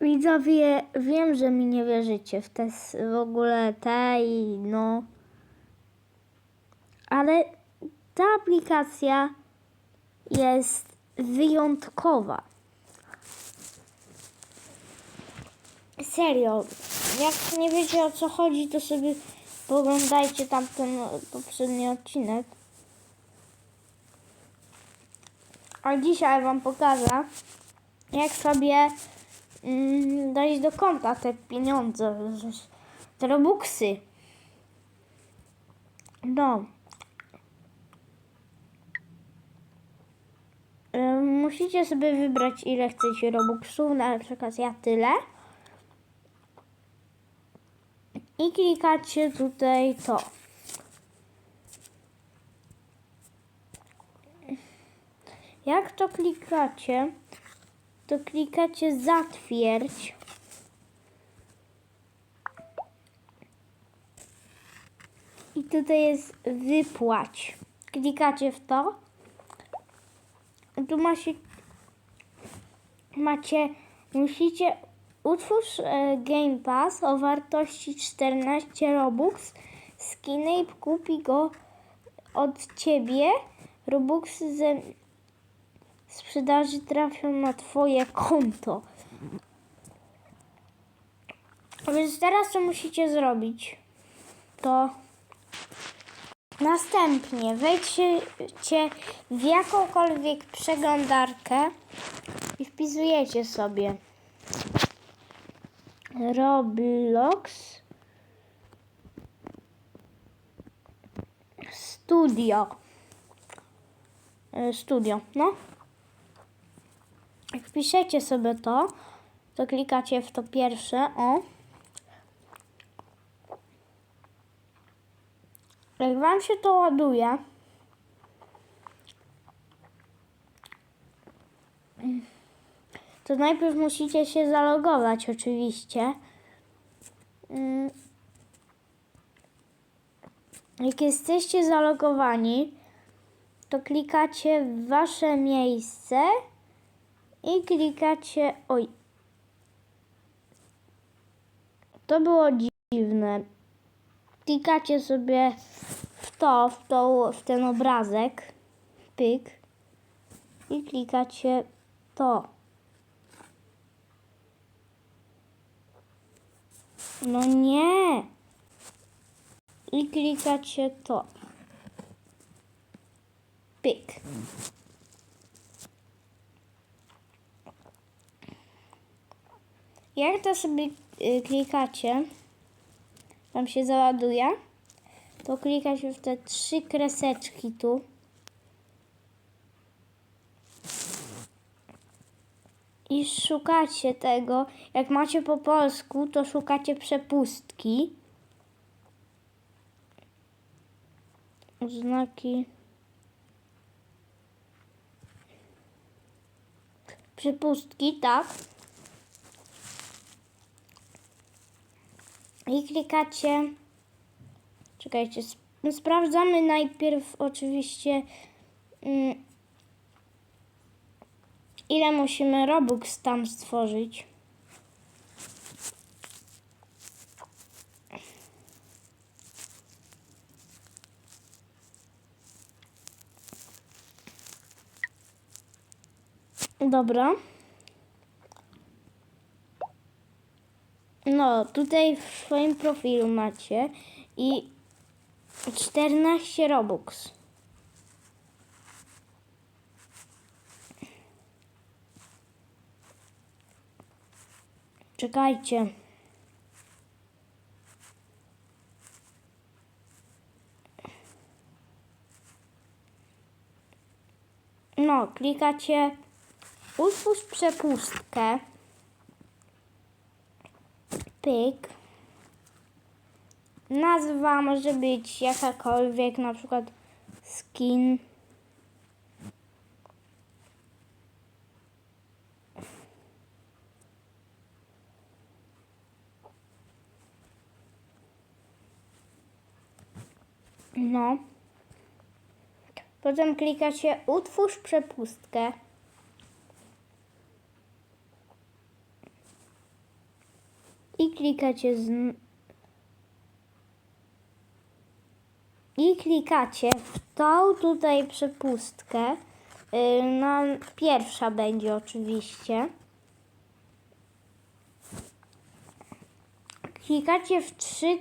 Widzowie, wiem, że mi nie wierzycie w te w ogóle te i no. Ale ta aplikacja jest wyjątkowa. Serio, jak nie wiecie o co chodzi, to sobie poglądajcie tamten poprzedni odcinek. A dzisiaj wam pokażę, jak sobie dać do konta te pieniądze, te robuxy. No. Musicie sobie wybrać ile chcecie robuxów, na przykład ja tyle. I klikacie tutaj to. Jak to klikacie, to klikacie zatwierdź. I tutaj jest wypłać. Klikacie w to. Tu macie, macie musicie utwórz e, Game Pass o wartości 14 Robux. Skiny i kupi go od ciebie. Robuxy ze sprzedaży trafią na twoje konto. A Więc teraz co musicie zrobić? To następnie wejdźcie w jakąkolwiek przeglądarkę i wpisujecie sobie Roblox Studio. E, Studio, no. Jak wpiszecie sobie to, to klikacie w to pierwsze, o. Jak wam się to ładuje, to najpierw musicie się zalogować oczywiście. Mm. Jak jesteście zalogowani, to klikacie w wasze miejsce i klikacie. Oj. To było dziwne. Klikacie sobie w to, w, to, w ten obrazek. Pyk. I klikacie to. No nie. I klikacie to. Pyk. Jak to sobie y, klikacie, tam się załaduje, to klikacie w te trzy kreseczki tu. I szukacie tego. Jak macie po polsku, to szukacie przepustki. Znaki. Przepustki, tak. I klikacie. Czekajcie, sp- sprawdzamy najpierw oczywiście. Mm, ile musimy Robux tam stworzyć. Dobra. No, tutaj w swoim profilu macie i 14 Robux. Czekajcie. No, klikacie utwórz przepustkę. Pyk. Nazwa może być jakakolwiek, na przykład skin. No. Potem klikacie utwórz przepustkę. I klikacie z... I klikacie w tą tutaj przepustkę. Yy, na pierwsza będzie oczywiście. Klikacie w trzy y,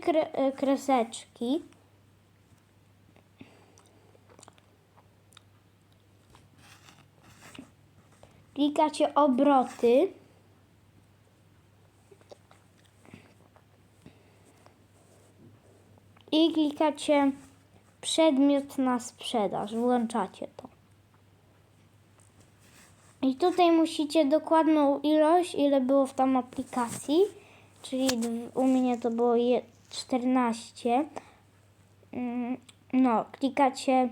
kreseczki. Klikacie obroty. I klikacie przedmiot na sprzedaż. Włączacie to. I tutaj musicie dokładną ilość, ile było w tam aplikacji, czyli u mnie to było je- 14. Mm, No, klikacie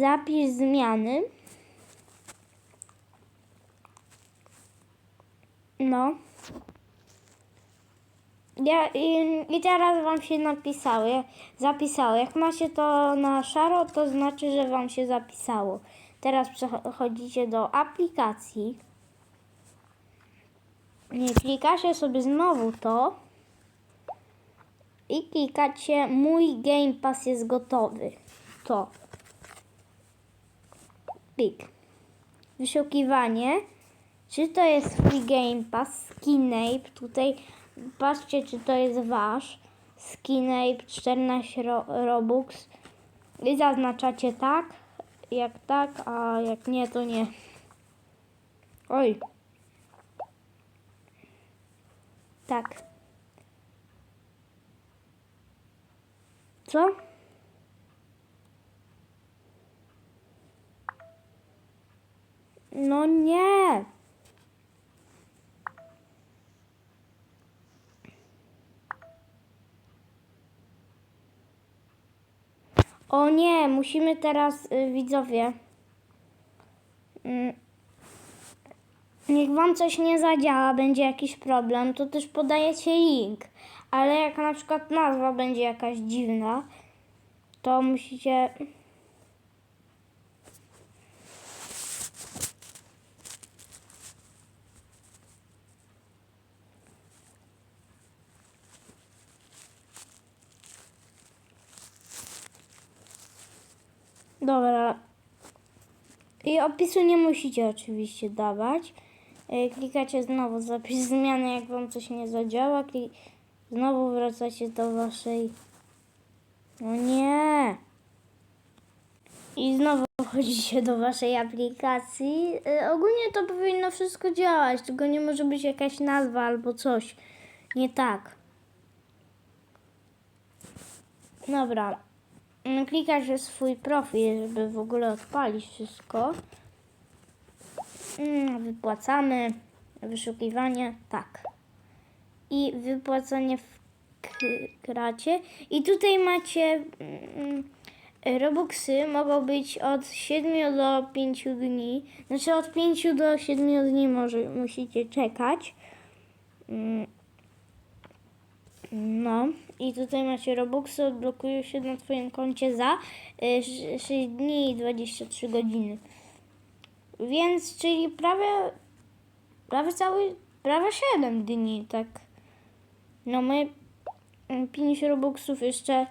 zapisz zmiany. No. Ja, i, I teraz wam się napisało, ja- zapisało. Jak macie to na szaro, to znaczy, że wam się zapisało. Teraz przechodzicie do aplikacji. Nie klikacie sobie znowu to. I klikacie mój Game Pass jest gotowy. To. Pik. Wyszukiwanie. Czy to jest free Game Pass? Skinape. Tutaj patrzcie, czy to jest wasz. Skinape 14 ro Robux. I zaznaczacie tak, jak tak, a jak nie, to nie. Oj. Tak. Co? No nie. O nie, musimy teraz, y, widzowie. Mm. Niech wam coś nie zadziała, będzie jakiś problem, to też podajecie link. Ale jak na przykład nazwa będzie jakaś dziwna, to musicie. Dobra. I opisu nie musicie oczywiście dawać. E, Klikacie znowu zapis zmiany, jak wam coś nie zadziała. Klik... Znowu wracacie do waszej. No nie. I znowu wchodzicie do waszej aplikacji. E, Ogólnie to powinno wszystko działać, tylko nie może być jakaś nazwa albo coś. Nie tak. Dobra. Mm, Klikacie swój profil, żeby w ogóle odpalić wszystko. Mm, Wypłacamy, wyszukiwanie, tak. I wypłacanie w kracie. I tutaj macie mm, Robuxy mogą być od 7 do 5 dni. Znaczy od 5 do 7 dni może musicie czekać. Mm, No i tutaj macie Robuxy, odblokują się na Twoim koncie za y, sz- 6 dni i 23 godziny. Więc, czyli prawie, prawie cały, prawie 7 dni, tak. No my 5 Robuxów jeszcze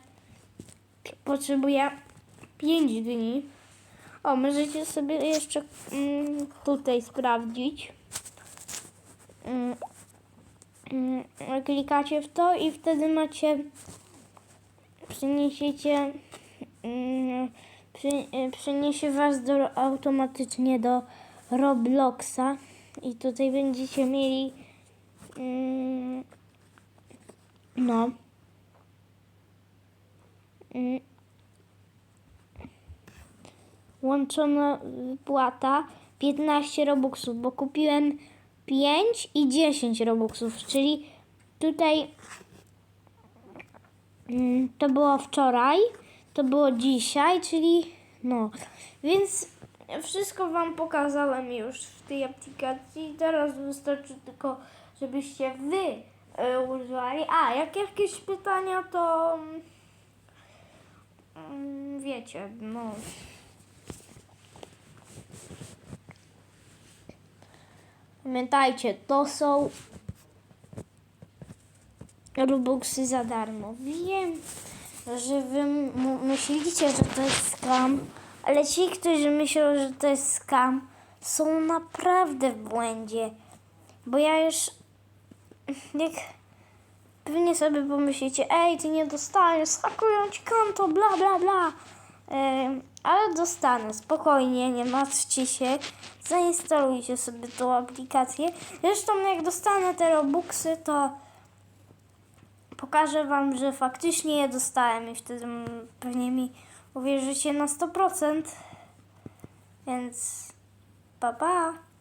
potrzebuje 5 dni. O, możecie sobie jeszcze mm, tutaj sprawdzić. Mm, mm, klikacie w to i wtedy macie przeniesiecie mm, przeniesie was do, automatycznie do Robloxa i tutaj będziecie mieli mm, no mm, łączona wypłata 15 robuxów, bo kupiłem 5 i 10 robuxów, czyli tutaj mm, to było wczoraj, to było dzisiaj, czyli no, więc wszystko Wam pokazałem już w tej aplikacji. Teraz wystarczy tylko, żebyście Wy e, używali. A, jak jakieś pytania, to mm, wiecie, no. Pamiętajcie, to są Robuxy za darmo. Wiem, że wy myślicie, że to jest scam, ale ci, którzy myślą, że to jest scam, są naprawdę w błędzie. Bo ja już, jak pewnie sobie pomyślicie, ej, ty nie dostaniesz, hakują ci konto, bla, bla, bla. Ale dostanę, spokojnie, nie martwcie się. Zainstalujcie sobie tą aplikację. Zresztą jak dostanę te Robuxy, to pokażę wam, że faktycznie je dostałem i wtedy pewnie mi uwierzycie na 100%. Więc pa pa.